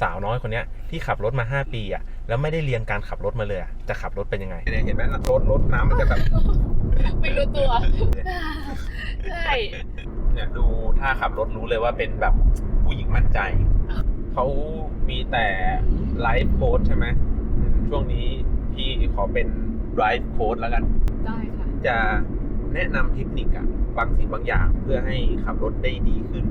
สาวน้อยคนเนี้ยที่ขับรถมา 5 ปีอะแล้วไม่ได้เรียนการขับรถมาเลยอะจะขับรถเป็นยังไงเนี่ยเห็นไหมรถรถน้ำมันจะแบบไม่รู้ตัว ใช่เนี่ยดูถ้าขับรถรู้เลยว่าเป็นแบบผู้หญิงมั่นใจ เขามีแต่ไลฟ์โค้ดใช่ไหมอืมช่วงนี้พี่ขอเป็นไลฟ์โค้ดแล้วกัน ได้ค่ะ จะแนะนำเทคนิคอะบางสิ่งบางอย่างเพื่อให้ขับรถได้ดีขึ้น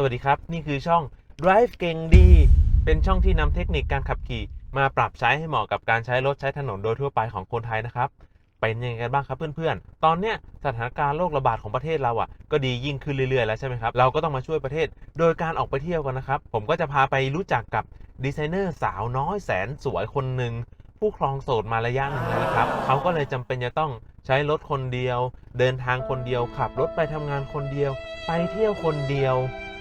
สวัสดีครับ นี่คือช่อง Drive เก่งดี เป็นช่องที่นำเทคนิคการขับขี่ มาปรับใช้ให้เหมาะกับการใช้รถใช้ถนนโดยทั่วไปของคนไทยนะครับ เป็นยังไงกันบ้างครับเพื่อนๆ ตอนเนี้ยสถานการณ์โรคระบาดของประเทศเราอะ ก็ดียิ่งขึ้นเรื่อยๆแล้วใช่ไหมครับ เราก็ต้องมาช่วยประเทศ โดยการออกไปเที่ยวกันนะครับ ผมก็จะพาไปรู้จักกับดีไซเนอร์สาวน้อยแสนสวยคนหนึ่งผู้ครองโสดมาระยะหนึ่งแล้วนะครับ เขาก็เลยจำเป็นจะต้องใช้รถคนเดียว เดินทางคนเดียว ขับรถไปทำงานคนเดียว ไปเที่ยวคนเดียว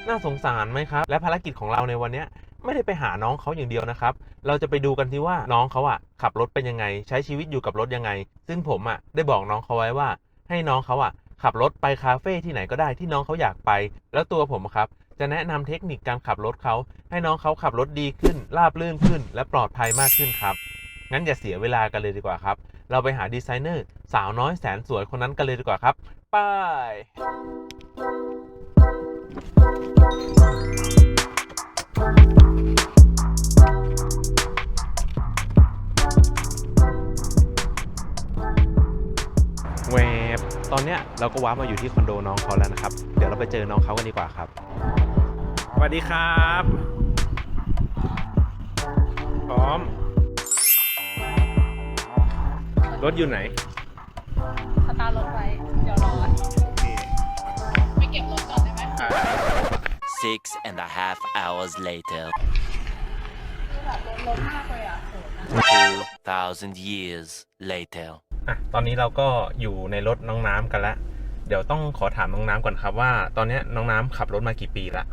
น่าสงสารไหมครับ และภารกิจของเราในวันนี้ไม่ได้ไปหาน้องเขาอย่างเดียวนะครับ เราจะไปดูกันที่ว่าน้องเขาอะขับรถเป็นยังไง ใช้ชีวิตอยู่กับรถยังไง ซึ่งผมอะได้บอกน้องเขาไว้ว่า ให้น้องเขาอะขับรถไปคาเฟ่ที่ไหนก็ได้ที่น้องเขาอยากไป แล้วตัวผมครับจะแนะนำเทคนิคการขับรถเขา ให้น้องเขาขับรถดีขึ้น ราบรื่นขึ้น และปลอดภัยมากขึ้นครับ งั้นอย่าเสียเวลากันเลยดีกว่าครับ เราไปหาดีไซเนอร์สาวน้อยแสนสวยคนนั้นกันเลยดีกว่าครับ ไป เวฟตอนเนี้ยเราก็ว้าร์ปมาอยู่ที่คอนโดน้องเขาแล้วนะครับ เดี๋ยวเราไปเจอน้องเขากันดีกว่าครับ สวัสดีครับ พร้อม รถอยู่ไหน สตาร์ทรถไว้ เดี๋ยวรอไปเก็บรถก่อนได้ไหม Six and a half hours later. คือแบบรถล้มมากเลยอะโหดนะ Two thousand years later. อะตอนนี้เราก็อยู่ในรถน้องน้ำกันละ เดี๋ยวต้องขอถามน้องน้ำก่อนครับว่า ตอนเนี้ยน้องน้ำขับรถมากี่ปีละ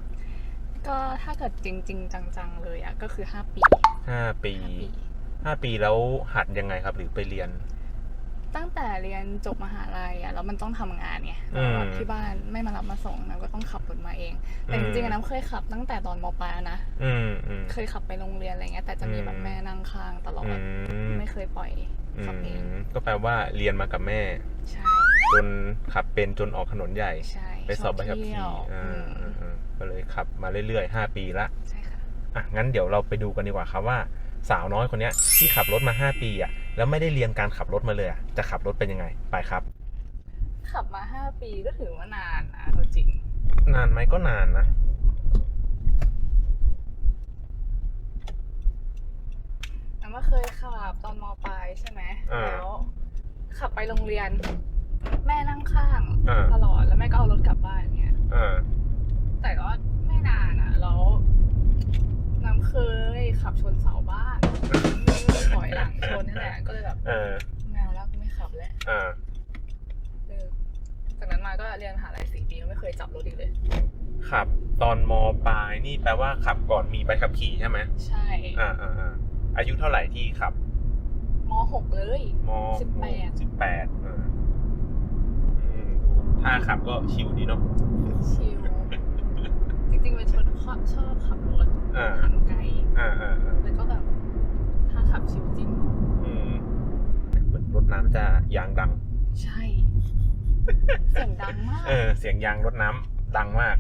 ก็ถ้าเกิดจริง ๆ จังๆเลยอะก็คือ 5 ปี ห้าปี5ปีห้าปีแล้วหัดยังไงครับ หรือไปเรียน ตั้งแต่เรียนจบมหาลัยอะแล้วมันต้องทำงานไงอืมแล้วที่บ้านไม่มารับมาส่งน้ำก็ต้องขับรถมาเอง แต่จริงๆอะน้ำเคยขับตั้งแต่ตอนมปลายนะ อืมอืม เคยขับไปโรงเรียนอะไรเงี้ยแต่จะมีแบบอืม แม่นั่งข้างตลออืดมไม่เคยปล่อยอืขับเองมก็แปลว่าเรียนมากับแม่ ใช่จนขับเป็นจนออกถนนใหญ่ ใช่ไปสอบใบขับเที่ขี่ยวอ่าอืมอ่าอ่าก็เลยขับมาเรื่อยๆห้าปีละ ใช่ค่ะ อะ งั้นเดี๋ยวเราไปดูกันดีกว่าครับว่า สาวน้อยคนเนี้ยที่ขับรถมา 5 ปีอะแล้วไม่ได้เรียนการขับรถมาเลยอะจะขับรถเป็นยังไงไปครับ ขับมาห้าปีก็ถือว่านานนะเอาจริง นานไหมก็นานนะน้ำก็เคยขับตอนมปลายใช่ไหมอ่าแล้วขับไปโรงเรียน แม่นั่งข้างอ่าตลอดแล้วแม่ก็เอารถกลับบ้านเงี้ยอ่าแต่ก็ไม่นานอะแล้ว น้ำเคยขับชนเสาบ้านถอยหลังชนนี่แหละก็เลยแบบเออแมวแล้วกูไม่ขับแล้วอ่าเลิกจากนั้นมาก็เรียนมหาลัยสี่ปีแล้วไม่เคยจับรถอีกเลยขับตอนมปลายนี่แปลว่าขับก่อนมีใบขับขี่ใช่ไหมใช่อ่าอ่าอ่าอายุเท่าไหร่ที่ขับมหกเลยมสิบแปดสิบแปดอ่าอืมดูถ้าขับก็ชิวดีเนาะชิล จริงๆเป็นคนชอบชอบขับรถอ่า ทางไกลอ่าอ่าอ่าแล้วก็แบบถ้าขับชิลจริง อืมเหมือนรถน้ำจะยางดัง ใช่ เสียงดังมาก เออ เสียงยางรถน้ำดังมาก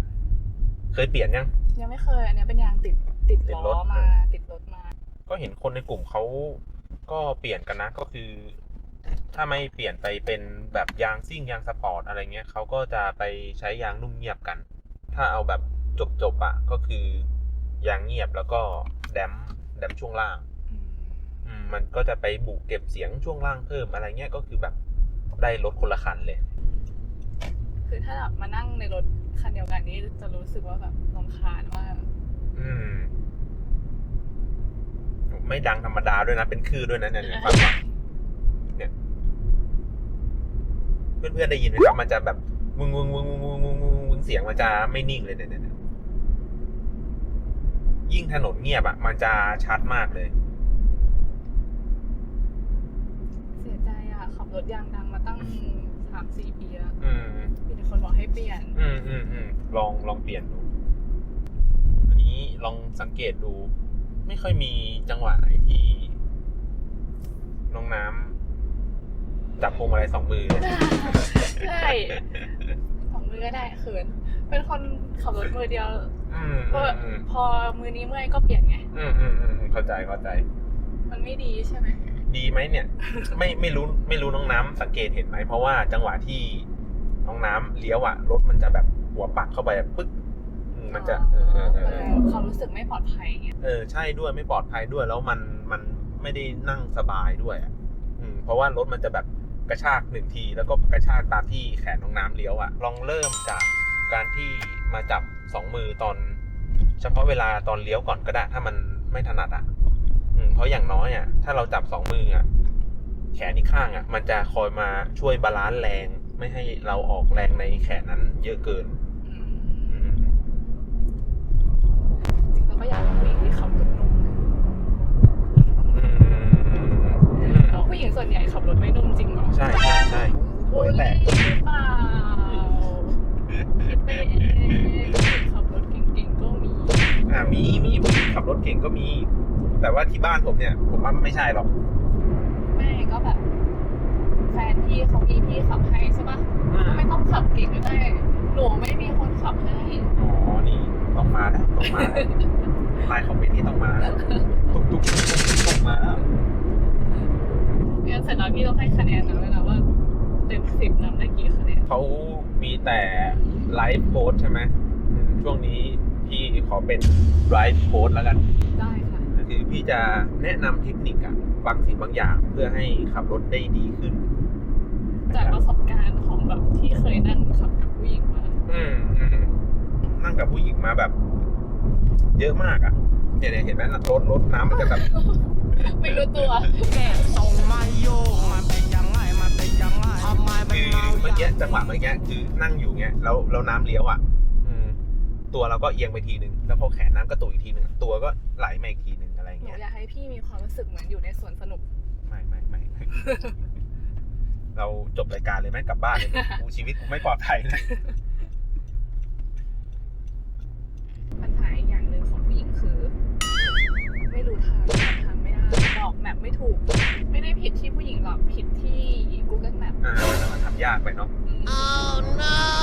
เคยเปลี่ยนยัง ยังไม่เคย อันเนี้ยเป็นยางติดติดติดล้รอถมา เออ ติดรถมา ก็เห็นคนในกลุ่มเขาก็เปลี่ยนกันนะ ก็คือ ถ้าไม่เปลี่ยนไปเป็นแบบยางซิ่งยางสปอร์ตอะไรเงี้ยเขาก็จะไปใช้ยางนุ่มเงียบกัน ถ้าเอาแบบ จบจบอะก็คือยางเงียบแล้วก็แดมแดมช่วงล่างมันก็จะไปบุกเก็บเสียงช่วงล่างเพิ่มอะไรเงี้ยก็คือแบบได้รถคนละคันเลย คือถ้าแบบมานั่งในรถคันเดียวกันนี้จะรู้สึกว่าแบบลำคาญว่าอืม ไม่ดังธรรมดาด้วยนะ เป็นคือด้วยนะเนี่ยฟังเนี่ยเพื่อนๆได้ยินไหมครับมันจะแบบวึงวึงวึงวึงวึงวึงเสียงมันจะไม่นิ่งเลยเนี่ย ยเนี่ยยิ่งถนนเงียบอะมันจะชัดมากเลย เสียใจอะ ขับรถยางดังมาตั้งสามสี่ปีแล้วอืม มีแต่คนบอกให้เปลี่ยน อืมอืมอืมลองลองเปลี่ยนดู อันนี้ลองสังเกตดู ไม่ค่อยมีจังหวะไหนที่ น้องน้ำจับพวงมาลัยสองมือเลยใช่ สองมือก็ได้เขิน เป็นคนขับรถมือเดียว อืมก็อืมอืมพอมือนี้เมื่อยก็เปลี่ยนไง อืมอืมอืมเข้าใจเข้าใจ มันไม่ดีใช่ไหมดีไหมเนี่ย ไม่ไม่รู้ไม่รู้น้องน้ำสังเกตเห็นไหมเพราะว่าจังหวะที่น้องน้ำเลี้ยวอะรถมันจะแบบหัวปักเข้าไปอะปึ๊กอืมมันจะเออเออเออเออ ความรู้สึกไม่ปลอดภัยไงเออใช่ด้วยไม่ปลอดภัยด้วยแล้วมันมันไม่ได้นั่งสบายด้วยอะอืมเพราะว่ารถมันจะแบบกระชากหนึ่งที แล้วก็กระชากตามที่แขนน้องน้ำเลี้ยวอะลองเริ่มจากการที่มาจับสองมือตอน เฉพาะเวลาตอนเลี้ยวก่อนก็ได้ ถ้ามันไม่ถนัดอะอืมเพราะอย่างน้อยอะถ้าเราจับสองมืออะแขนอีกข้างอะ มันจะคอยมาช่วยบาลานซ์แรง ไม่ให้เราออกแรงในแขนนั้นเยอะเกิน ก่งก็มี แต่ว่าที่บ้านผมเนี่ย ผมว่าไม่ใช่หรอกแม่ก็แบบ แฟนพี่เขามีพี่ขับให้ใช่ปะก็ไม่ต้องขับเก่งก็ได้หนูไม่มีคนขับให้อ๋อ นี่ต้องมาแล้วต้องมาแล้วไลน์คอมเมนต์นี่ต้องมาแล้วตุ๊กตุ๊กตุ๊กตุ๊กตุ๊กมาแล้วงั้นเสร็จแล้วพี่ต้องให้คะแนนนะเวลาว่าเต็มสิบนำได้กี่คะแนนเขามีแต่ไลฟ์โค้ดใช่ไหมอืมช่วงนี้พี่ขอเป็นไลฟ์โค้ดแล้วกันได้ ค่ะคือพี่จะแนะนำเทคนิคอะบางสิ่งบางอย่างเพื่อให้ขับรถได้ดีขึ้นจากประสบการณ์ของแบบที่เคยนั่งขับกับผู้หญิงมา อืมอืมนั่งกับผู้หญิงมาแบบ เยอะมากอะเนี่ยเนี่ยเห็นไหมรถรถน้ำมันจะแบบ ไม่รู้ตัวแค่ส่งมาโยกมันเป็นยังไงมันเป็นยังไงทำไมเป็นคือเมาเมื่อกี้จังหวะเมื่อกี้คือนั่งอยู่เงี้ยแล้วแล้วน้ำเลี้ยวอะ อืม ตัวเราก็เอียงไปทีหนึ่งแล้วพอแขนน้ำกระตุกอีกทีหนึ่งตัวก็ไหลมาอีกทีหนึ่ง ให้พี่มีความรู้สึกเหมือนอยู่ในสวนสนุกไม่ไม่ไม่เราจบรายการเลยไหมกลับบ้านเลยไหมกูชีวิตกูไม่ปลอดภัยเลยปัญหาอีกอย่างหนึ่งของผู้หญิงคือ ไม่รู้ทางหาทางไม่ได้บอกแมปไม่ถูก ไม่ได้ผิดที่ผู้หญิงหรอกผิดที่ Google Map อ่ามันทำยากไปเนาะอืม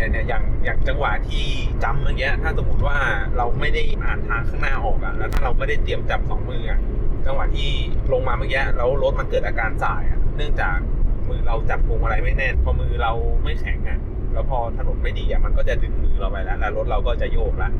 เนี่ยเนี่ยอย่างอย่างจังหวะที่จำเมื่อกี้ถ้าสมมติว่าเราไม่ได้อ่านทางข้างหน้าออกอะแล้วถ้าเราไม่ได้เตรียมจับสองมืออะจังหวะที่ลงมาเมื่อกี้แล้วรถมันเกิดอาการสายอะเนื่องจากมือเราจับพวงมาลัยไม่แน่นพอมือเราไม่แข็งอะแล้วพอถนนไม่ดีอะมันก็จะดึงมือเราไปแล้วแล้วรถเราก็จะโยกละ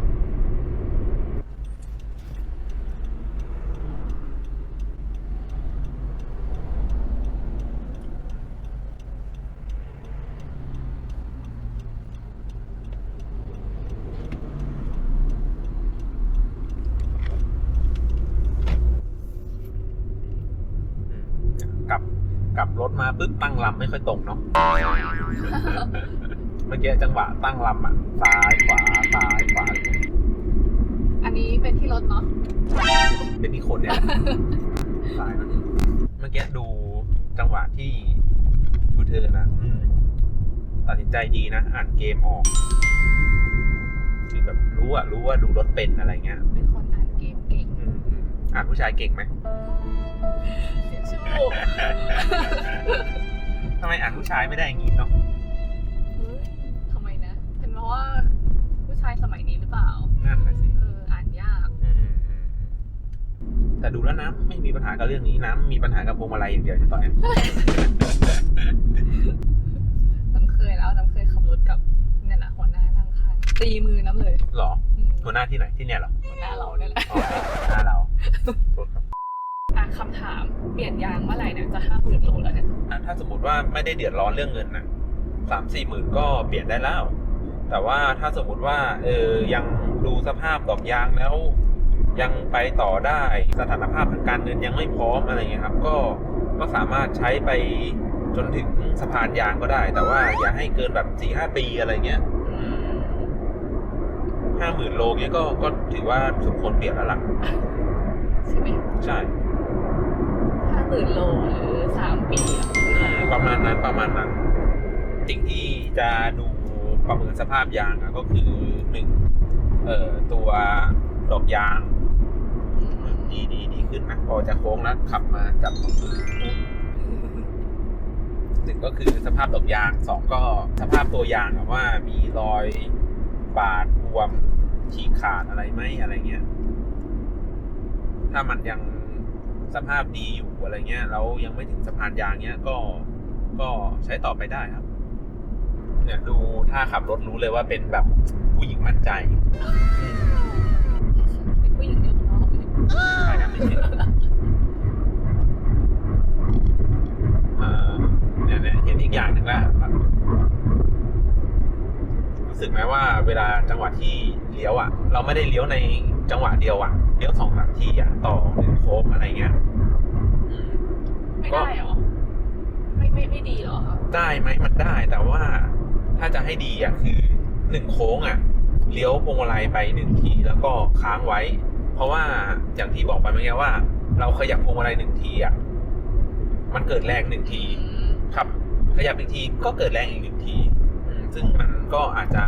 กลับกลับรถมาปุ๊บตั้งลำไม่ ค่อยตรงเนาะเมื่อกี้จังหวะตั้งลำอะซ้ายขวาซ้ายขวาอันนี้เป็นที่รถเนาะเป็นอีกคนเนี่ยสายมันเมื่อกี้ดูจังหวะที่ยูเทิร์นอะอืมตัดสินใจดีนะ อ่านเกมออก คือแบบรู้อะ รู้ว่าดูรถเป็นอะไรเงี้ย เป็นคนอ่านเกมเก่งอืมอืมอ่านผู้ชายเก่งไหมเสียชื่อ ทำไมอ่านผู้ชายไม่ได้อย่างงี้เนาะเฮ้ยทำไมนะ เป็นเพราะว่าผู้ชายสมัยนี้หรือเปล่า นั่นแหละสิเออ อ่านยาก อืมอืมอืมแต่ดูแล้วน้ำไม่มีปัญหากับเรื่องนี้น้ำมีปัญหากับพวงมาลัยอย่างเดียวในตอนเนี้ยน้ำเคยแล้วน้ำเคยขับรถกับเนี่ยแหละหัวหน้านั่งข้างตีมือน้ำเลยหรออืมหัวหน้าที่ไหนที่เนี่ยเหรอหัวหน้าเราเนี่ยแหละอ๋อหน้าเราโทษครับ อะคำถาม เปลี่ยนยางเมื่อไหร่เนี่ยจะห้าหมื่นโลแล้วเนี่ยอะถ้าสมมติว่าไม่ได้เดือดร้อนเรื่องเงินนะสามสี่หมื่นก็เปลี่ยนได้แล้ว แต่ว่าถ้าสมมติว่าเออยังดูสภาพดอกยางแล้ว ยังไปต่อได้สถานภาพทางการเงินยังไม่พร้อมอะไรเงี้ยครับ ก็ก็สามารถใช้ไปจนถึงสะพานยางก็ได้ แต่ว่าอย่าให้เกินแบบสี่ห้าปีอะไรเงี้ยอืมหมื่นโลเงี้ยก็ก็ถือว่าสมควรเปลี่ยนแล้วล่ะ ใช่ไหม ใช่ ห้าหมื่นโลหรือสามปีอะอืมประมาณนั้นประมาณนั้น สิ่งที่จะดูประเมินสภาพยางอะก็คือหนึ่งเอ่อตัวดอกยาง ดีดีดีขึ้นนะพอจะโค้งแล้วขับมาจับมือหนึ่งก็คือสภาพดอกยางสองก็สภาพตัวยางอะว่ามีรอยบาดบวมฉีกขาดอะไรไหมอะไรเงี้ย ถ้ามันยังสภาพดีอยู่ อะไรเงี้ยแล้วยังไม่ถึงสะพานยางเงี้ยก็ก็ใช้ต่อไปได้ครับ เนี่ยดูถ้าขับรถรู้เลยว่าเป็นแบบผู้หญิงมั่นใจอืมเป็นผู้หญิงเดียวกันเนาะใช่ครับไม่ใช่เอ่อเนี่ยเนี่ยเห็นอีกอย่างหนึ่งแล้วแบบรู้สึกไหมว่าเวลาจังหวะที่เลี้ยวอะ เราไม่ได้เลี้ยวในจังหวะเดียวอะเลี้ยวสองสามทีอะต่อหนึ่งโค้งอะไรเงี้ยอืม ไม่ได้เหรอ ไม่ไม่ไม่ดีเหรอคะได้ไหมมันได้แต่ว่าถ้าจะให้ดีอะคือหนึ่งโค้งอะเลี้ยวพวงมาลัยไปหนึ่งทีแล้วก็ค้างไว้ เพราะว่าอย่างที่บอกไปเมื่อกี้ว่า เราขยับพวงมาลัยหนึ่งทีอะมันเกิดแรงหนึ่งที ครับ ขยับอีกทีก็เกิดแรงอีกหนึ่งทีซึ่งมันก็อาจจะ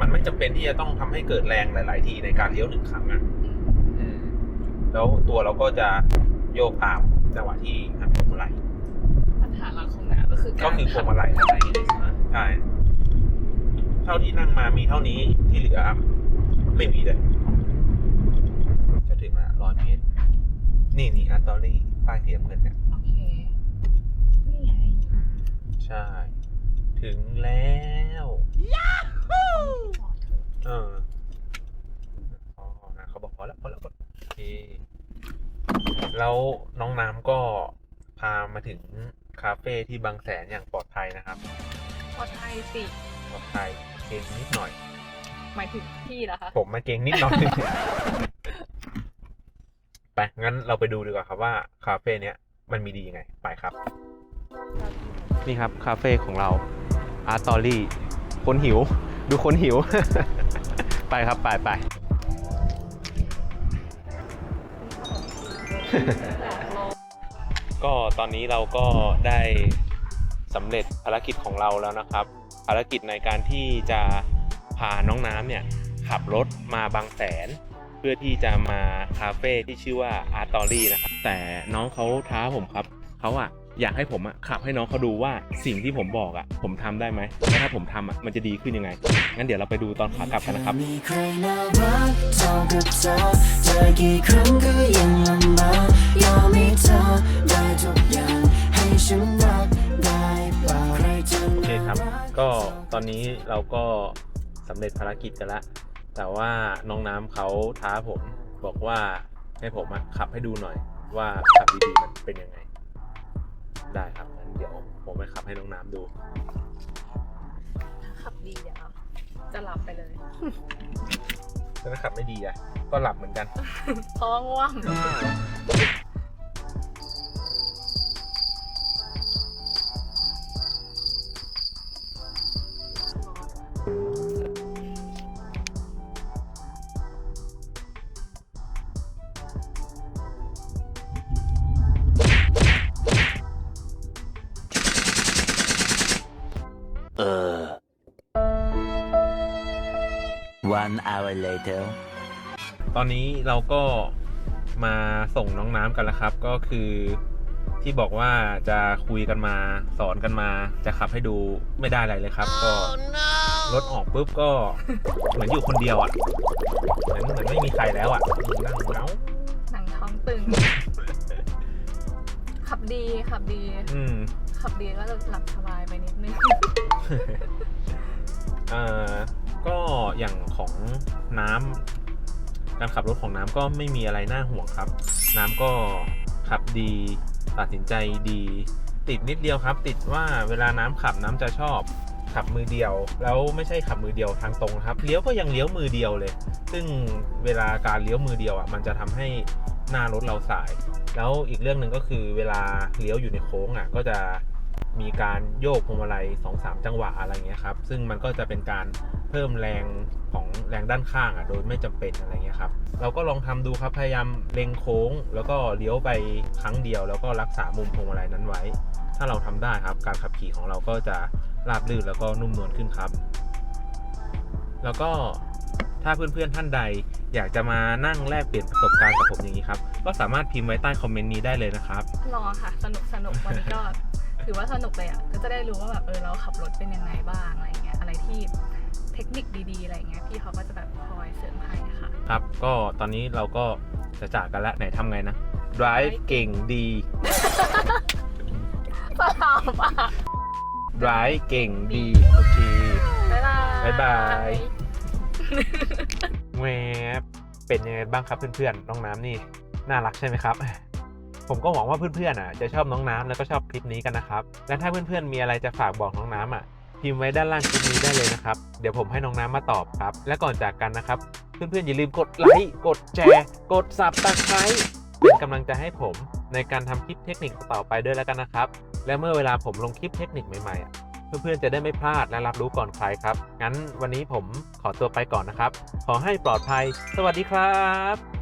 มันไม่จำเป็นที่จะต้องทำให้เกิดแรงหลาย ๆ ทีในการเลี้ยวหนึ่งครั้งอะแล้วตัวเราก็จะโยกตามจังหวะที่หักพวงมาลัย ปัญ หาหลักของน้าก็คือการก็คือพวงมาลัยหักพวงมาลัยเลยใช่ไหมใช่เท่าที่นั่งมามีเท่านี้ที่เหลือ ไม่มีเลย จะถึงละร้อยเมตร นี่นี่อัตตอรี่ป้ายเสียเงินเนี่ยโอเคนี่ไงอืมใช่ ถึงแล้ว จอดเถอะเอออ๋อนะเขาบอกพอแล้วพอแล้วพอแล้วโอเคแล้วน้องน้ำก็พามาถึง คาเฟ่ที่บางแสนอย่างปลอดภัยนะครับพอไทยสิ ปลอดภัยเก่งนิดหน่อย หมายถึงพี่เหรอคะ ผมมาเก่งนิดหน่อย ไป งั้นเราไปดูดีกว่าครับว่าคาเฟ่เนี้ยมันมีดียังไง ไปครับ นี่ครับคาเฟ่ของเราอาร์ตอรี่ คนหิว ดูคนหิว ไปครับไปไป ก็ตอนนี้เราก็ได้สำเร็จภารกิจของเราแล้วนะครับ ภารกิจในการที่จะพาน้องน้ำเนี่ยขับรถมาบางแสน เพื่อที่จะมาคาเฟ่ที่ชื่อว่าอาร์ตอรี่นะครับแต่น้องเขาท้าผมครับเขาอะ อยากให้ผมอะขับให้น้องเขาดูว่าสิ่งที่ผมบอกอะผมทำได้ไหมและถ้าผมทำอะมันจะดีขึ้นยังไง งั้นเดี๋ยวเราไปดูตอนขากลับกันนะครับมีใครน่ารักเท่ากับเธอเจอกี่ครั้งก็ยังลำบากยอมให้เธอได้ทุกอย่างให้ฉันรักได้เปล่าใครจะโอเคครับ ก็ตอนนี้เราก็สำเร็จภารกิจกันละ แต่ว่าน้องน้ำเขาท้าผมบอกว่าให้ผมขับให้ดูหน่อยว่าขับดีๆมันเป็นยังไง ได้ครับงั้นเดี๋ยวผมไปขับให้น้องน้ำดูถ้าขับดีเดี๋ยวจะหลับไปเลยแต่ถ้าขับไม่ดีอะก็หลับเหมือนกันเพราะว่าง่ วง Uh. One hour later. ตอนนี้เราก็มาส่งน้องน้ำกันแล้วครับ ก็คือที่บอกว่าจะคุยกันมาสอนกันมา จะขับให้ดูไม่ได้อะไรเลยครับ ก็รถออกปุ๊บก็เหมือนอยู่คนเดียวอะ เหมือนเหมือนไม่มีใครแล้วอะนั่งเหงาหนังท้องตึง ขับดีขับดี อืม ขับดีก็จะหลับสบายไปนิดนึง เอ่อก็อย่างของน้ำการขับรถของน้ำก็ไม่มีอะไรน่าห่วงครับ น้ำก็ขับดีตัดสินใจดี ติดนิดเดียวครับ ติดว่าเวลาน้ำขับน้ำจะชอบขับมือเดียว แล้วไม่ใช่ขับมือเดียวทางตรงนะครับเลี้ยวก็ยังเลี้ยวมือเดียวเลย ซึ่งเวลาการเลี้ยวมือเดียวอะมันจะทำให้หน้ารถเราสาย แล้วอีกเรื่องหนึ่งก็คือเวลาเลี้ยวอยู่ในโค้งอะก็จะ มีการโยกพวงมาลัย2อสจังหวะอะไรเงี้ยครับ ซึ่งมันก็จะเป็นการเพิ่มแรงของแรงด้านข้างอะโดยไม่จำเป็นอะไรเงี้ยครับ เราก็ลองทำดูครับ พยายามเล็งโค้ง แล้วก็เลี้ยวไปครั้งเดียว แล้วก็รักษามุมพวงมาลัยนั้นไว้ ถ้าเราทำได้ครับ การขับขี่ของเราก็จะราบรื่นแล้วก็นุ่มนวลขึ้นครับ แล้วก็ถ้าเพื่อนๆท่านใดอยากจะมานั่งแลกเปลี่ยนประสบการณ์กับผมอย่างนี้ครับ ก็สามารถพิมพ์ไว้ใต้คอมเมนต์นี้ได้เลยนะครับ รอค่ะ สนุกสนุกวันนี้ก็ ถือว่าสนุกเลยอะก็จะได้รู้ว่าแบบเออเราขับรถเป็นยังไงบ้างอะไรเงี้ยอะไรที่เทคนิคดีๆอะไรเงี้ยพี่เขาก็จะแบบคอยเสริมให้ค่ะครับ ก็ตอนนี้เราก็จะจากกันแล้วไหนทำไงนะ drive เก่งดีสลับอะ drive เก่งดี โอเค บ๊ายบาย บ๊ายบายแวบเป็นยังไงบ้างครับเพื่อนๆ น้องน้ำนี่ น่ารักใช่ไหมครับ ผมก็หวังว่าเพื่อนๆอะจะชอบน้องน้ำแล้วก็ชอบคลิปนี้กันนะครับ และถ้าเพื่อนๆมีอะไรจะฝากบอกน้องน้ำอะพิมพ์ไว้ด้านล่างคลิปนี้ได้เลยนะครับ เดี๋ยวผมให้น้องน้ำมาตอบครับ และก่อนจากกันนะครับ เพื่อนๆอย่าลืมกดไลค์ กดแชร์ กดซับสไครต์เป็นกำลังใจให้ผมในการทำคลิปเทคนิคต่อไปด้วยแล้วกันนะครับ และเมื่อเวลาผมลงคลิปเทคนิคใหม่ๆ เพื่อนๆจะได้ไม่พลาดและรับรู้ก่อนใครครับ งั้นวันนี้ผมขอตัวไปก่อนนะครับ ขอให้ปลอดภัย สวัสดีครับ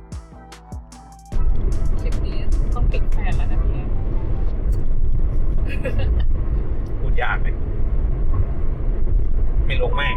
นี้ต้องปิดแฟนแล้วนะพี่พูดยากเลยไม่ลงแม่ง